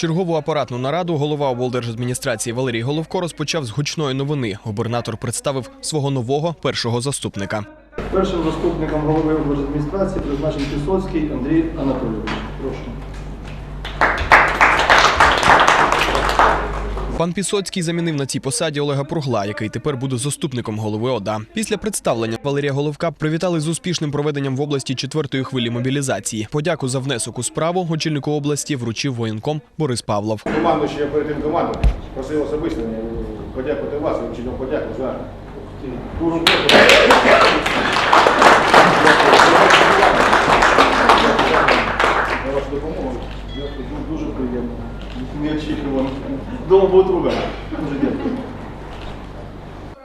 Чергову апаратну нараду голова облдержадміністрації Валерій Головко розпочав з гучної новини. Губернатор представив свого нового першого заступника. Першим заступником голови облдержадміністрації призначений Пісоцький Андрій Анатолійович. Прошу. Пан Пісоцький замінив на цій посаді Олега Пругла, який тепер буде заступником голови ОДА. Після представлення Валерія Головка привітали з успішним проведенням в області четвертої хвилі мобілізації. Подяку за внесок у справу очільнику області вручив воєнком Борис Павлов. Команду ще перед тим команду просив особисто подякувати вас, вручити подяку за ту роботу. Дякую, дуже приємно. Неочікувано. Дома буде ругати. Дуже дякую.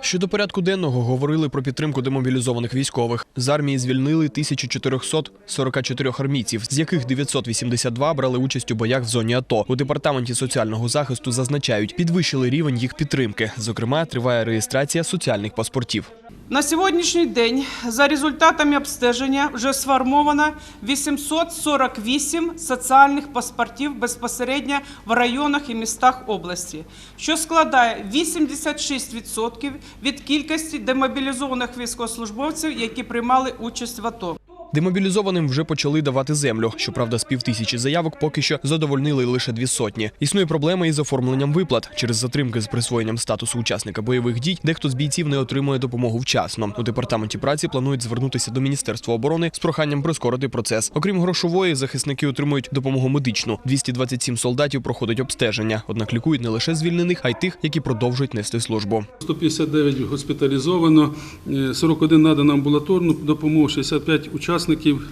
Щодо порядку денного говорили про підтримку демобілізованих військових. З армії звільнили 1444 армійців, з яких 982 брали участь у боях в зоні АТО. У департаменті соціального захисту зазначають, підвищили рівень їх підтримки. Зокрема, триває реєстрація соціальних паспортів. На сьогоднішній день за результатами обстеження вже сформовано 848 соціальних паспортів безпосередньо в районах і містах області, що складає 86% від кількості демобілізованих військовослужбовців, які приймали участь в АТО. Демобілізованим вже почали давати землю. Щоправда, з півтисячі заявок поки що задовольнили лише дві сотні. Існує проблема із оформленням виплат через затримки з присвоєнням статусу учасника бойових дій. Дехто з бійців не отримує допомогу вчасно. У департаменті праці планують звернутися до міністерства оборони з проханням прискорити процес. Окрім грошової, захисники отримують допомогу медичну. 227 солдатів проходить обстеження. Однак лікують не лише звільнених, а й тих, які продовжують нести службу. 159 госпіталізовано, е, 41 надано амбулаторну допомогу, 65 учасників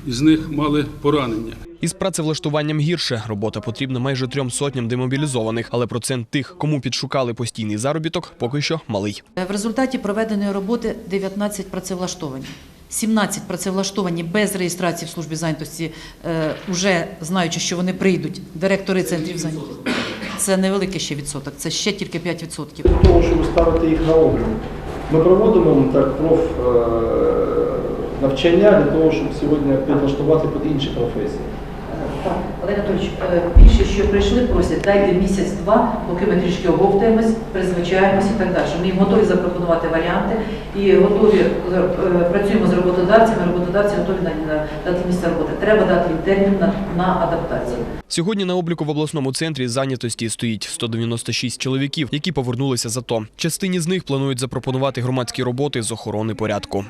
із них мали поранення. Із працевлаштуванням гірше робота потрібна майже трьом сотням демобілізованих, але процент тих, кому підшукали постійний заробіток, поки що малий. В результаті проведеної роботи 19 працевлаштовані. 17 працевлаштовані без реєстрації в службі зайнятості, е, уже знаючи, що вони прийдуть, директори центрів зайнятості. Це невеликий ще відсоток, це ще тільки 5%. Для того, щоб ставити їх на облік, ми проводимо так проф е, навчання для того, щоб сьогодні підлаштувати під інші професії. Так, Олег Анатольович, е, більше, що прийшли, просять, дайте місяць-два, поки ми трішки оговтаємось, призвичаємось і так далі. Ми готові запропонувати варіанти і готові е, працюємо з роботодавцями, роботодавці готові дати місце роботи. Треба дати їм термін на, на адаптацію. Сьогодні на обліку в обласному центрі зайнятості стоїть 196 чоловіків, які повернулися з АТО. Частині з них планують запропонувати громадські роботи з охорони порядку.